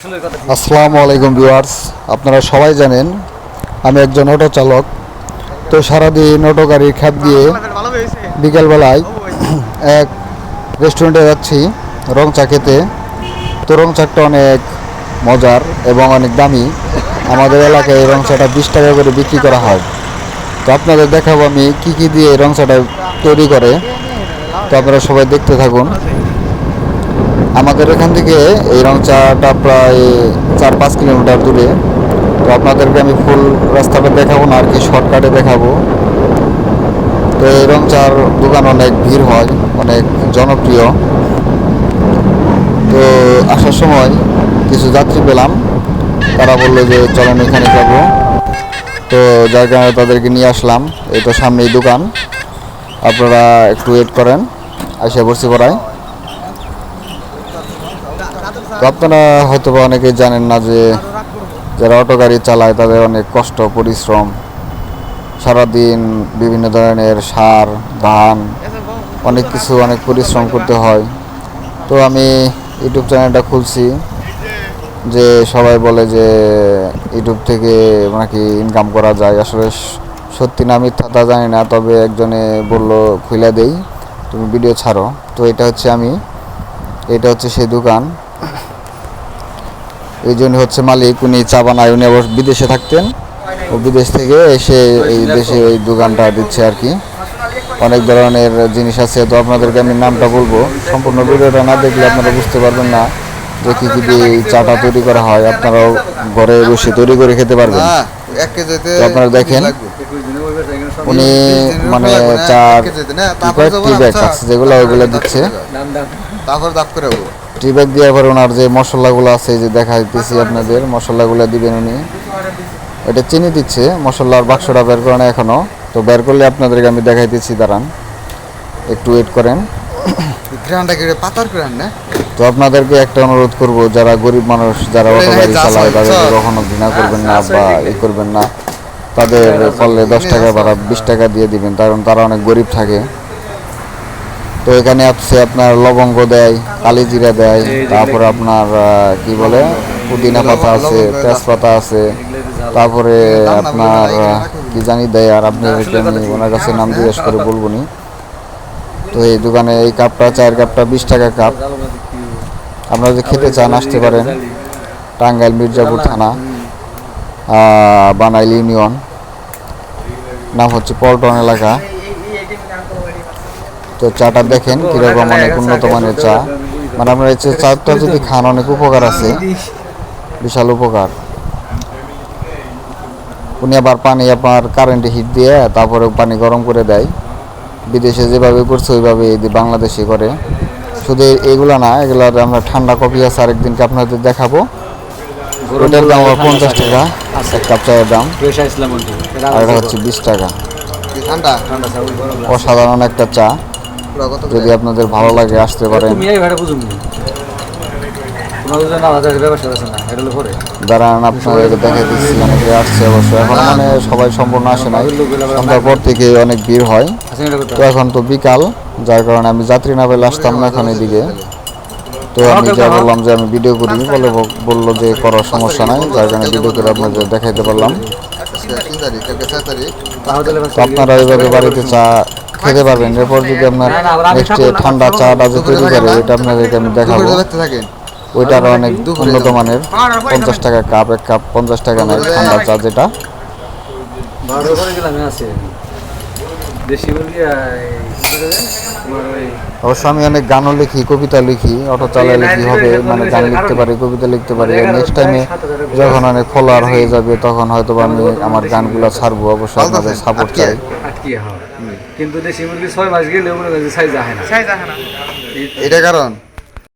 আসসালামু আলাইকুম ভিউয়ার্স আপনারা সবাই জানেন আমি একজন অটো চালক। তো সারাদিন অটো গাড়ির খ্যাপ দিয়ে বিকেলবেলায় এক রেস্টুরেন্টে যাচ্ছি রং চা খেতে। তো রং চাটা অনেক মজার এবং অনেক দামি। আমাদের এলাকায় এই রং চাটা বিশ টাকা করে বিক্রি করা হয়। তো আপনাদের দেখাবো আমি কি কি দিয়ে এই রং চাটা তৈরি করে। তো আপনারা সবাই দেখতে থাকুন। আমাদের এখান থেকে এই রং চাটা প্রায় চার পাঁচ কিলোমিটার দূরে। তো আপনাদেরকে আমি ফুল রাস্তাটা দেখাবো না, আর কি শর্টকাটে দেখাবো। তো এই রং চার দোকান অনেক ভিড় হয়, অনেক জনপ্রিয়। তো আসার সময় কিছু যাত্রী পেলাম। তারা বলল যে, চলেন এখানে যাব। তো যার কারণে তাদেরকে নিয়ে আসলাম। এই তো সামনেই দোকান। আপনারা একটু ওয়েট করেন আসে বসে পড়ায়। তো আপনারা হয়তো বা অনেকেই জানেন না যে যারা অটো গাড়ি চালায় তাদের অনেক কষ্ট, পরিশ্রম, সারাদিন বিভিন্ন ধরনের সার, ধান, অনেক কিছু, অনেক পরিশ্রম করতে হয়। তো আমি ইউটিউব চ্যানেলটা খুলছি যে সবাই বলে যে ইউটিউব থেকে নাকি ইনকাম করা যায়। আসলে সত্যি না মিথ্যা তা জানি না, তবে একজনে বলল খুলে দেই, তুমি ভিডিও ছাড়ো। তো এটা হচ্ছে আমি, এটা হচ্ছে সেই দোকান। এই জন্য হচ্ছে মালিক উনি চা বানায় উনি আবার বিদেশে থাকতেন। ও বিদেশ থেকে এসে এই দেশে এই দোকানটা দিচ্ছে আর কি। অনেক ধরনের জিনিস আছে তো আপনাদেরকে আমি নামটা বলব। সম্পূর্ণ ভিডিওটা না দেখলে আপনারা বুঝতে পারবেন না যে কী কী দিয়ে এই চাটা তৈরি করা হয়। আপনারাও ঘরে বসে তৈরি করে খেতে পারবেন। হ্যাঁ, আপনারা দেখেন, উনি মানে চা না, চার এক কেজিতে না, তারপরে যাব টি না, ব্যাগ আচ্ছা। আছে যেগুলো ওগুলো দিচ্ছে। তারপর দাপ করে। টি ব্যাগ দেওয়ার পরে ওনার যে মশলাগুলো আছে যে দেখা দিতেছি আপনাদের মশলাগুলো দিবেন উনি। এটা চিনি দিচ্ছে মশলার বাক্সটা বের করে না এখনও। তো বের করলে আপনাদেরকে আমি দেখাইতেছি দাঁড়ান। একটু ওয়েট করেন। গ্রানটা কি পাতার গ্রান না? তো আপনাদেরকে একটা অনুরোধ করব যারা গরিব মানুষ যারা অটো গাড়ি চালায় তাদেরকে। কখনো ঘৃণা করবেন না বা ই করবেন না। তাদের পারলে দশ টাকা বা বিশ টাকা দিয়ে দিবেন কারণ তারা অনেক গরিব থাকে। তো এখানে আছে আপনার লবঙ্গ দেয় কালি জিরা দেয় তারপরে আপনার কি বলে পুদিনা পাতা আছে তেজপাতা আছে তারপরে আপনার কি জানি দেয় আর আপনি আমি ওনার কাছে নাম জিজ্ঞেস করে বলব নি। তো এই দোকানে এই কাপটা চায়ের কাপটা বিশ টাকা কাপ। আপনারা যদি খেতে চান আসতে পারেন। টাঙ্গাইল মির্জাপুর থানা বানাইল ইউনিয়ন। নাম হচ্ছে পল্টন এলাকা। তো চাটা দেখেন কীরকম অনেক উন্নত মানের চা। মানে আপনার এই চাটা যদি খান অনেক উপকার আছে। বিশাল উপকার। উনি আবার পানি আপনার কারেন্টে হিট দিয়ে তারপরে পানি গরম করে দেয়। বিদেশে যেভাবে করছে ওইভাবে বাংলাদেশে করে। শুধু এগুলো না এগুলো আমরা ঠান্ডা কফি আছে আরেকদিনকে আপনাদের দেখাবো। ওটার দাম পঞ্চাশ টাকা। এক কাপ চায়ের দাম। আর এটা হচ্ছে বিশ টাকা। অসাধারণ একটা চা? যদি আপনাদের ভালো লাগে আসতে পারেন। দাঁড়ান আপনাদের দেখে দিচ্ছি অনেকে আসছে অবশ্য। এখন মানে সবাই সম্পূর্ণ আসে নাই। সন্ধ্যার পর থেকে অনেক ভিড় হয়। তো এখন তো বিকাল যার কারণে আমি যাত্রী না পেলে আসতাম না এখন এদিকে। তো আমি যা বললাম যে আমি ভিডিও করি বলে বলল যে করার সমস্যা নাই যার কারণে ভিডিও করে আপনাদের দেখাইতে পারলাম। আপনারা এইভাবে বাড়িতে চা খেতে পারবেন। এরপর যদি আপনার নেক্সট ঠান্ডা চাটা যে তৈরি করে ওইটা আপনাদেরকে আমি দেখাবো। ওইটার অনেক উন্নত মানের পঞ্চাশ টাকা কাপ এক কাপ পঞ্চাশ টাকা নেয় ঠান্ডা চা যেটা। অবশ্য আমি অনেক গানও লিখি কবিতা লিখি অটো চালায় লিখি হবে মানে গান লিখতে পারি কবিতা লিখতে পারি। নেক্সট টাইমে যখন অনেক ফলোয়ার হয়ে যাবে তখন হয়তো বা আমি আমার গানগুলো ছাড়বো অবশ্যই আপনাদের সাপোর্ট চাই। কিন্তু দেশি মুরগি ছয় মাস গেলে মনে না। সাইজ আহে না। এটা কারণ?